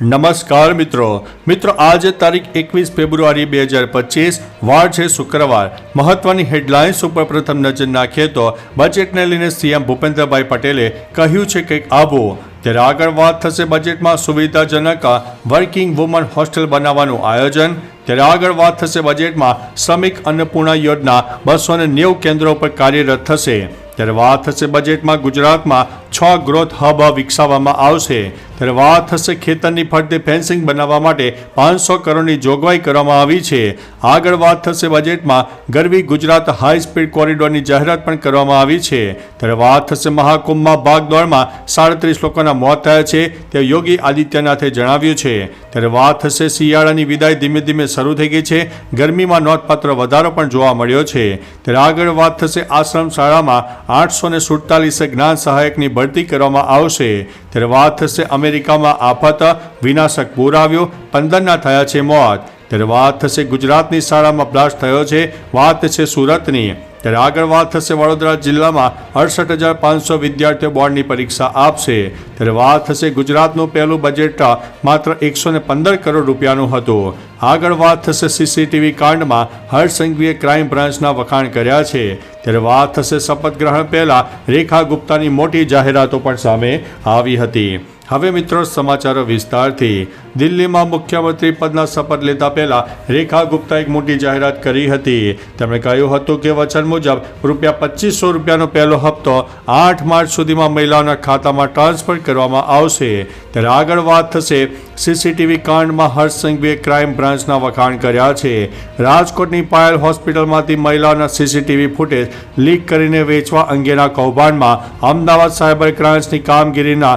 નમસ્કાર મિત્રો. મિત્રો, આજે તારીખ એકવીસ ફેબ્રુઆરી બે હજાર પચીસ, વાર છે શુક્રવાર. મહત્વની હેડલાઇન્સ ઉપર પ્રથમ નજર નાખીએ તો બજેટને લઈને સીએમ ભૂપેન્દ્રભાઈ પટેલે કહ્યું છે કંઈક આવું. ત્યારે આગળ વાત થશે બજેટમાં સુવિધાજનક વર્કિંગ વુમન હોસ્ટેલ બનાવવાનું આયોજન. ત્યારે આગળ વાત થશે બજેટમાં શ્રમિક અન્નપૂર્ણા યોજના બસો ને નેવું કેન્દ્રો પર કાર્યરત થશે. ત્યારે વાત થશે બજેટમાં ગુજરાતમાં છ ગ્રોથ હબ વિકસાવવામાં આવશે. ત્યારે વાત થશે ખેતરની ફરતે ફેન્સિંગ બનાવવા માટે પાંચસો કરોડની જોગવાઈ કરવામાં આવી છે. આગળ વાત થશે બજેટમાં. ગરવી ગુજરાત હાઈ સ્પીડ કોરિડોરની જાહેરાત પણ કરવામાં આવી છે. ત્યારે વાત થશે મહાકુંભમાં ભાગદોડમાં સાડત્રીસ લોકોના મોત થયા છે, તે યોગી આદિત્યનાથે જણાવ્યું છે. ત્યારે વાત થશે શિયાળાની વિદાય ધીમે ધીમે શરૂ થઈ ગઈ છે. ગરમીમાં નોંધપાત્ર વધારો પણ જોવા મળ્યો છે. ત્યારે આગળ વાત થશે આશ્રમ શાળામાં આઠસો ને સુડતાલીસે જ્ઞાન સહાયકની ભરતી કરવામાં આવશે. ત્યારે વાત થશે અમેરિકામાં આફત વિનાશક પૂર આવ્યો પંદરના થયા છે મોત. ત્યારે વાત થશે ગુજરાતની શાળામાં બ્લાસ્ટ થયો છે. વાત છે સુરતની. ત્યારે આગળ વાત થશે વડોદરા જિલ્લામાં અડસઠ હજાર પાંચસો વિદ્યાર્થીઓ બોર્ડની પરીક્ષા આપશે. ત્યારે વાત થશે ગુજરાતનું પહેલું બજેટ માત્ર એકસો ને પંદર કરોડ રૂપિયાનું હતું. આગળ વાત થશે સીસીટીવી કાંડમાં હર્ષ ક્રાઇમ બ્રાન્ચના વખાણ કર્યા છે. ત્યારે વાત થશે શપથ ગ્રહણ પહેલા રેખા ગુપ્તાની મોટી જાહેરાતો પણ સામે આવી હતી. હવે મિત્રો સમાચારો વિસ્તારથી. દિલ્હીમાં મુખ્યમંત્રી પદના શપથ લેતા પહેલા રેખા ગુપ્તા એક મોટી જાહેરાત કરી હતી. તેમણે કહ્યું હતું કે વચન મુજબ રૂપિયા પચીસો રૂપિયાનો પહેલો હપ્તો આઠ માર્ચ સુધીમાં મહિલાઓના ખાતામાં ટ્રાન્સફર કરવામાં આવશે. ત્યારે આગળ વાત થશે, સીસીટીવી કાંડમાં હર્ષ સંઘવીએ ક્રાઇમ બ્રાન્ચના વખાણ કર્યા છે. રાજકોટની પાયલ હોસ્પિટલમાંથી મહિલાઓના સીસીટીવી ફૂટેજ લીક કરીને વેચવા અંગેના કૌભાંડમાં અમદાવાદ સાયબર ક્રાઇમ્સની કામગીરીના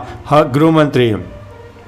ગૃહમંત્રી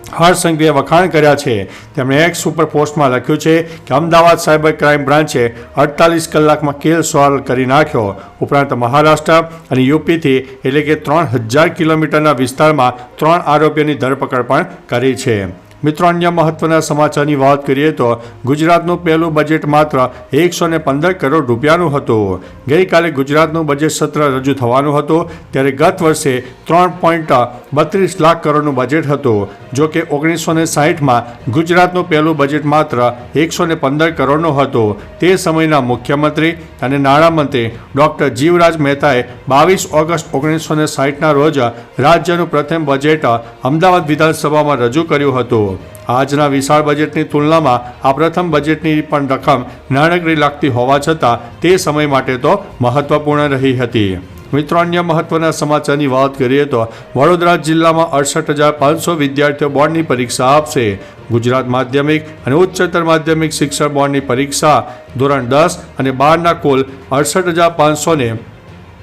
હર્ષ સંઘવીએ વખાણ કર્યા છે. તેમણે એક સુપર પોસ્ટમાં લખ્યું છે કે અમદાવાદ સાયબર ક્રાઇમ બ્રાન્ચે અડતાલીસ કલાકમાં કેલ સોલ્વ કરી નાખ્યો. ઉપરાંત મહારાષ્ટ્ર અને યુપીથી એટલે કે ત્રણ હજાર કિલોમીટરના વિસ્તારમાં ત્રણ આરોપીઓની ધરપકડ પણ કરી છે. મિત્રો, અન્ય મહત્વના સમાચારની વાત કરીએ તો ગુજરાતનું પહેલું બજેટ માત્ર એકસો ને પંદર કરોડ રૂપિયાનું હતું. ગઈકાલે ગુજરાતનું બજેટ સત્ર રજૂ થવાનું હતું, ત્યારે ગત વર્ષે ત્રણ પોઈન્ટ બત્રીસ લાખ કરોડનું બજેટ હતું. જો કે ઓગણીસો ને સાહીઠમાં ગુજરાતનું પહેલું બજેટ માત્ર એકસો પંદર કરોડનું હતું. તે સમયના મુખ્યમંત્રી અને નાણામંત્રી ડૉક્ટર જીવરાજ મહેતાએ બાવીસ ઓગસ્ટ ઓગણીસો ને સાહીઠના રોજ રાજ્યનું પ્રથમ બજેટ અમદાવાદ વિધાનસભામાં રજૂ કર્યું હતું. આજના વિશાળ બજેટની તુલનામાં આ પ્રથમ બજેટની પણ રકમ નાનકડી લાગતી હોવા છતાં તે સમય માટે તો મહત્વપૂર્ણ રહી હતી. મિત્રો, અન્ય મહત્વના સમાચારની વાત કરીએ તો વડોદરા જિલ્લામાં અડસઠ હજાર પાંચસો વિદ્યાર્થીઓ બોર્ડની પરીક્ષા આપશે. ગુજરાત માધ્યમિક અને ઉચ્ચતર માધ્યમિક શિક્ષણ બોર્ડની પરીક્ષા ધોરણ દસ અને બારના કુલ અડસઠ હજાર પાંચસોને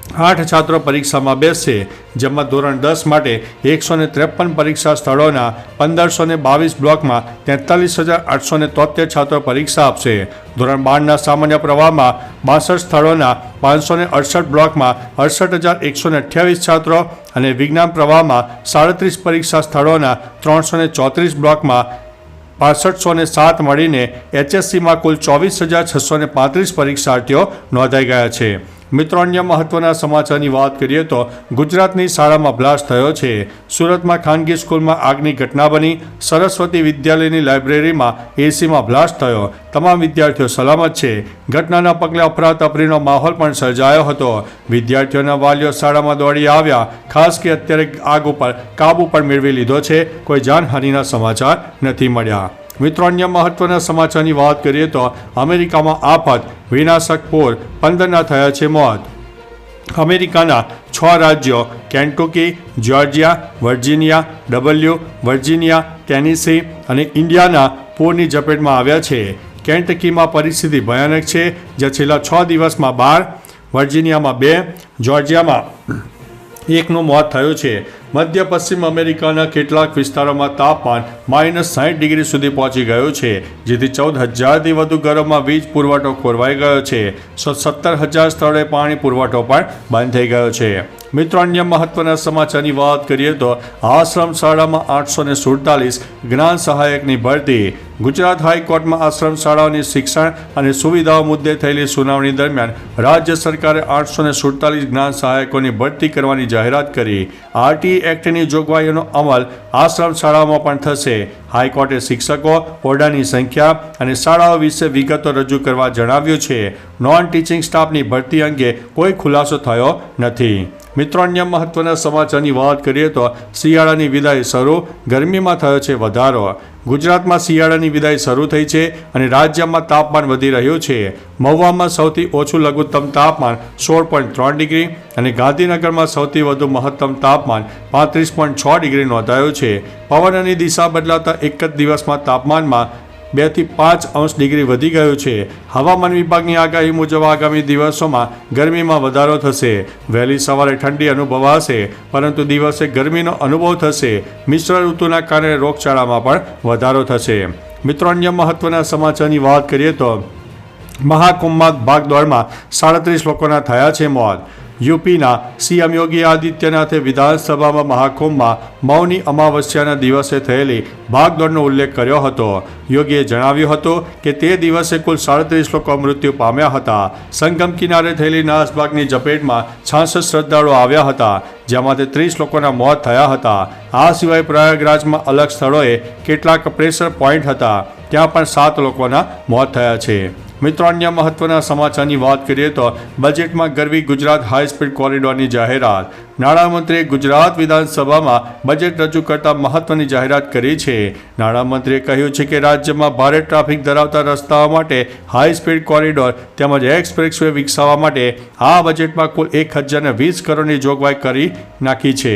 આઠ છાત્રો પરીક્ષામાં બેસશે, જેમાં ધોરણ દસ માટે એકસો ને ત્રેપન પરીક્ષા સ્થળોના પંદરસો ને બાવીસ બ્લોકમાં તેતાલીસ હજાર આઠસો ને તોતેર છાત્રો પરીક્ષા આપશે. ધોરણ બારના સામાન્ય પ્રવાહમાં બાસઠ સ્થળોના પાંચસો ને અડસઠ બ્લોકમાં અડસઠ હજાર એકસો ને અઠ્યાવીસ છાત્રો અને વિજ્ઞાન પ્રવાહમાં સાડત્રીસ પરીક્ષા સ્થળોના ત્રણસો ને ચોત્રીસ બ્લોકમાં પાસઠસો ને સાત મળીને એચએસસીમાં કુલ ચોવીસ હજાર છસો ને પાંત્રીસ પરીક્ષાર્થીઓ નોંધાઈ ગયા છે. મિત્રો, અન્ય મહત્વના સમાચારની વાત કરીએ તો ગુજરાતની શાળામાં બ્લાસ્ટ થયો છે. સુરતમાં ખાનગી સ્કૂલમાં આગની ઘટના બની. સરસ્વતી વિદ્યાલયની લાઇબ્રેરીમાં એસીમાં બ્લાસ્ટ થયો. તમામ વિદ્યાર્થીઓ સલામત છે. ઘટનાના પગલે અફરાતફરીનો માહોલ પણ સર્જાયો હતો. વિદ્યાર્થીઓના વાલીઓ શાળામાં દોડી આવ્યા, ખાસ કે અત્યારે આગ ઉપર કાબુ પણ મેળવી લીધો છે. કોઈ જાનહાનિના સમાચાર નથી મળ્યા. મિત્રો, અન્ય મહત્વના સમાચારની વાત કરીએ તો અમેરિકામાં આફત વિનાશક પોર પંદરના થયા છે મોત. અમેરિકાના છ રાજ્યો, Kentucky, Georgia, Virginia, W, Virginia, Tennessee અને ઇન્ડિયાના પૂરની ઝપેટમાં આવ્યા છે. કેન્ટકીમાં પરિસ્થિતિ ભયાનક છે જ્યાં છેલ્લા છ દિવસમાં બાર, વર્જિનિયામાં બે, જ્યોર્જિયામાં એકનું મોત થયું છે. મધ્ય પશ્ચિમ અમેરિકાના કેટલાક વિસ્તારોમાં તાપમાન માઇનસ સાઠ ડિગ્રી સુધી પહોંચી ગયું છે, જેથી ચૌદ હજારથી વધુ ઘરોમાં વીજ પુરવઠો ખોરવાઈ ગયો છે. સો સત્તર હજાર સ્થળે પાણી પુરવઠો પણ બંધ થઈ ગયો છે. મિત્રો અન્ય મહત્વના સમાચારની વાત કરીએ તો આશ્રમ શાળામાં આઠસો ને સુડતાલીસ જ્ઞાન સહાયકની ભરતી. ગુજરાત હાઈકોર્ટમાં આશ્રમ શાળાઓની શિક્ષણ અને સુવિધાઓ મુદ્દે થયેલી સુનાવણી દરમિયાન રાજ્ય સરકારે આઠસો ને સુડતાલીસ જ્ઞાન સહાયકોની ભરતી કરવાની જાહેરાત કરી. આરટી એક્ટની જોગવાઈઓનો અમલ આશ્રમ શાળાઓમાં પણ થશે. હાઈકોર્ટે શિક્ષકો, ઓરડાની સંખ્યા અને શાળાઓ વિશે વિગતો રજૂ કરવા જણાવ્યું છે. નોન ટીચિંગ સ્ટાફની ભરતી અંગે કોઈ ખુલાસો થયો નથી. મિત્રો અન્ય મહત્વના સમાચારની વાત કરીએ તો શિયાળાની વિદાય શરૂ, ગરમીમાં થયો છે વધારો. ગુજરાતમાં શિયાળાની વિદાય શરૂ થઈ છે અને રાજ્યમાં તાપમાન વધી રહ્યું છે. મહુવામાં સૌથી ઓછું લઘુત્તમ તાપમાન સોળ પોઈન્ટ ત્રણ ડિગ્રી અને ગાંધીનગરમાં સૌથી વધુ મહત્તમ તાપમાન પાંત્રીસ પોઈન્ટ છ ડિગ્રી નોંધાયું છે. પવનની દિશા બદલાતા એક જ દિવસમાં તાપમાનમાં બેથી પાંચ અંશ ડિગ્રી વધી ગયું છે. હવામાન વિભાગની આગાહી મુજબ આગામી દિવસોમાં ગરમીમાં વધારો થશે. વહેલી સવારે ઠંડી અનુભવાશે, પરંતુ દિવસે ગરમીનો અનુભવ થશે. મિશ્ર ઋતુના કારણે રોગચાળામાં પણ વધારો થશે. મિત્રો, અન્ય મહત્વના સમાચારની વાત કરીએ તો મહાકુંભમાં ભાગદોડમાં સાડત્રીસ લોકોના થયા છે મોત. યુપીના સીએમ યોગી આદિત્યનાથે વિધાનસભામાં મહાકુંભમાં મૌની અમાવસ્યાના દિવસે થયેલી ભાગદોડનો ઉલ્લેખ કર્યો હતો. યોગીએ જણાવ્યું હતું કે તે દિવસે કુલ સાડત્રીસ લોકો મૃત્યુ પામ્યા હતા. સંગમ કિનારે થયેલી નાસભાગની ઝપેટમાં છાસઠ શ્રદ્ધાળુઓ આવ્યા હતા જેમાંથી ત્રીસ લોકોના મોત થયા હતા. આ સિવાય પ્રયાગરાજમાં અલગ સ્થળોએ કેટલાક પ્રેશર પોઈન્ટ હતા, ત્યાં પણ સાત લોકોના મોત થયા છે. મિત્રો મહત્વના સમાચારની વાત કરીએ તો બજેટમાં ગરવી ગુજરાત હાઈ સ્પીડ કોરિડોરની જાહેરાત. નાણામંત્રીએ ગુજરાત વિધાનસભામાં બજેટ રજૂ કરતા મહત્વની જાહેરાત કરી છે. નાણામંત્રીએ કહ્યું છે કે રાજ્યમાં ભારે ટ્રાફિક ધરાવતા રસ્તાઓ માટે હાઈ સ્પીડ કોરિડોર તેમજ એક્સપ્રેસ વે વિકસાવવા માટે આ બજેટમાં કુલ એક હજારને વીસ કરોડની જોગવાઈ કરી નાખી છે.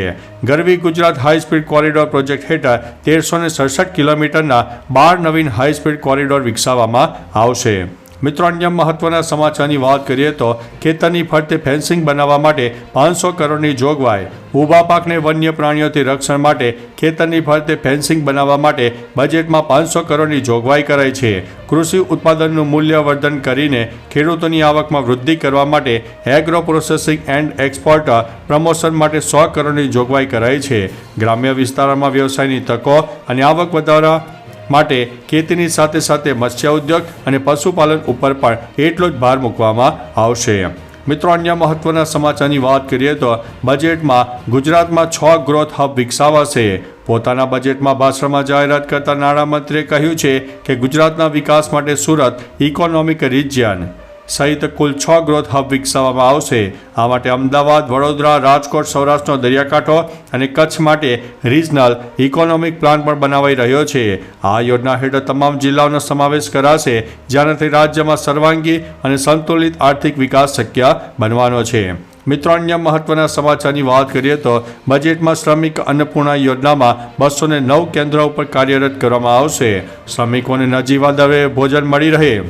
Garvi Gujarat high speed corridor project હેઠળ તેરસો સડસઠ કિલોમીટરના બાર નવીન હાઈ સ્પીડ કોરિડોર વિકસાવવામાં આવશે. મિત્રો, અન્ય મહત્વના સમાચારની વાત કરીએ તો ખેતરની ફરતે ફેન્સિંગ બનાવવા માટે પાંચસો કરોડની જોગવાઈ. ઊભા પાકને વન્ય પ્રાણીઓથી રક્ષણ માટે ખેતરની ફરતે ફેન્સિંગ બનાવવા માટે બજેટમાં પાંચસો કરોડની જોગવાઈ કરાઈ છે. કૃષિ ઉત્પાદનનું મૂલ્યવર્ધન કરીને ખેડૂતોની આવકમાં વૃદ્ધિ કરવા માટે agro processing and export promotion માટે સો કરોડની જોગવાઈ કરાઈ છે. ગ્રામ્ય વિસ્તારોમાં વ્યવસાયની તકો અને આવક વધારવા માટે ખેતીની સાથે સાથે મત્સ્ય ઉદ્યોગ અને પશુપાલન ઉપર પણ એટલો જ ભાર મૂકવામાં આવશે. મિત્રો, અન્ય મહત્વના સમાચારની વાત કરીએ તો બજેટમાં ગુજરાતમાં છ ગ્રોથ હબ વિકસાવાશે. પોતાના બજેટમાં ભાષણમાં જાહેરાત કરતા નાણામંત્રીએ કહ્યું છે કે ગુજરાતના વિકાસ માટે સુરત ઇકોનોમિક રિજિયન સહિત કુલ છ ગ્રોથ હબ વિકસાવવામાં આવશે. આ માટે અમદાવાદ, વડોદરા, રાજકોટ, સૌરાષ્ટ્રનો દરિયાકાંઠો અને કચ્છ માટે રિજનલ ઇકોનોમિક પ્લાન પણ બનાવાઈ રહ્યો છે. આ યોજના હેઠળ તમામ જિલ્લાઓનો સમાવેશ કરાશે જેનાથી રાજ્યમાં સર્વાંગી અને સંતુલિત આર્થિક વિકાસ શક્ય બનવાનો છે. મિત્રો, અન્ય મહત્વના સમાચારની વાત કરીએ તો બજેટમાં શ્રમિક અન્નપૂર્ણા યોજનામાં બસો નવ કેન્દ્રો ઉપર કાર્યરત કરવામાં આવશે. શ્રમિકોને નજીવા દરે ભોજન મળી રહે.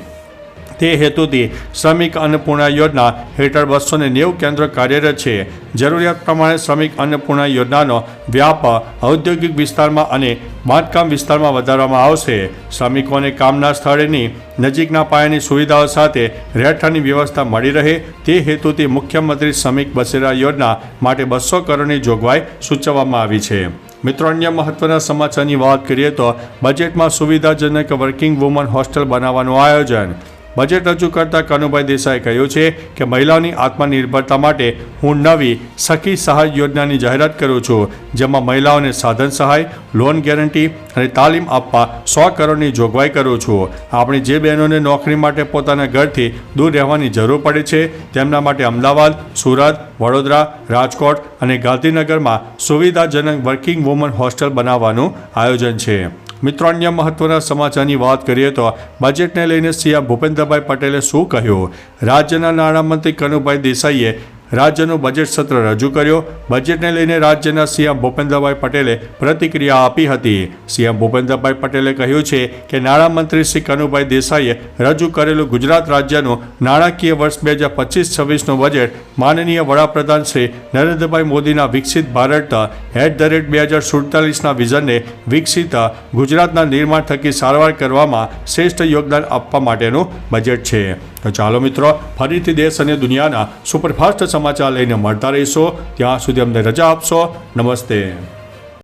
તે હેતુથી શ્રમિક અન્નપૂર્ણા યોજના હેઠળ બસો ને નેવું કેન્દ્ર કાર્યરત છે. જરૂરિયાત પ્રમાણે શ્રમિક અન્નપૂર્ણા યોજનાનો વ્યાપ ઔદ્યોગિક વિસ્તારમાં અને બાંધકામ વિસ્તારમાં વધારવામાં આવશે. શ્રમિકોને કામના સ્થળેની નજીકના પાયાની સુવિધાઓ સાથે રહેઠાણની વ્યવસ્થા મળી રહે તે હેતુથી મુખ્યમંત્રી શ્રમિક બસેરા યોજના માટે બસો કરોડની જોગવાઈ સૂચવવામાં આવી છે. મિત્રો, અન્ય મહત્વના સમાચારની વાત કરીએ તો બજેટમાં સુવિધાજનક વર્કિંગ વુમન હોસ્ટેલ બનાવવાનું આયોજન. બજેટ રજૂ કરતા કનુભાઈ દેસાઈએ કહ્યું છે કે મહિલાઓની આત્મનિર્ભરતા માટે હું નવી સખી સહાય યોજનાની જાહેરાત કરું છું, જેમાં મહિલાઓને સાધન સહાય, લોન ગેરંટી અને તાલીમ આપવા સો કરોડની જોગવાઈ કરું છું. આપણી જે બહેનોને નોકરી માટે પોતાના ઘરથી દૂર રહેવાની જરૂર પડે છે, તેમના માટે અમદાવાદ, સુરત, વડોદરા, રાજકોટ અને ગાંધીનગરમાં સુવિધાજનક વર્કિંગ વુમન હોસ્ટેલ બનાવવાનું આયોજન છે. મિત્રો, અન્ય મહત્વના સમાચારની વાત કરીએ તો બજેટને લઈને સીએમ ભૂપેન્દ્રભાઈ પટેલે શું કહ્યું? રાજ્યના નાણામંત્રી કનુભાઈ દેસાઈએ રાજ્યનું બજેટ સત્ર રજૂ કર્યો. બજેટને લઈને રાજ્યના સીએમ ભૂપેન્દ્રભાઈ પટેલે પ્રતિક્રિયા આપી હતી. સીએમ ભૂપેન્દ્રભાઈ પટેલે કહ્યું છે કે નાણામંત્રી શ્રી કનુભાઈ દેસાઈએ રજૂ કરેલું ગુજરાત રાજ્યનું નાણાકીય વર્ષ બે હજાર પચીસ છવ્વીસનું બજેટ માનનીય વડાપ્રધાન શ્રી નરેન્દ્રભાઈ મોદીના વિકસિત ભારત એટ ધ રેટ બે હજાર સુડતાલીસના વિઝનને વિકસિત ગુજરાતના નિર્માણ થકી સારવાર કરવામાં શ્રેષ્ઠ યોગદાન આપવા માટેનું બજેટ છે. તો ચાલો મિત્રો, ફરીથી દેશ અને દુનિયાના સુપરફાસ્ટ સમાચાર લઈને મળતા રહીશો. ત્યાં સુધી અમને રજા આપશો. નમસ્તે.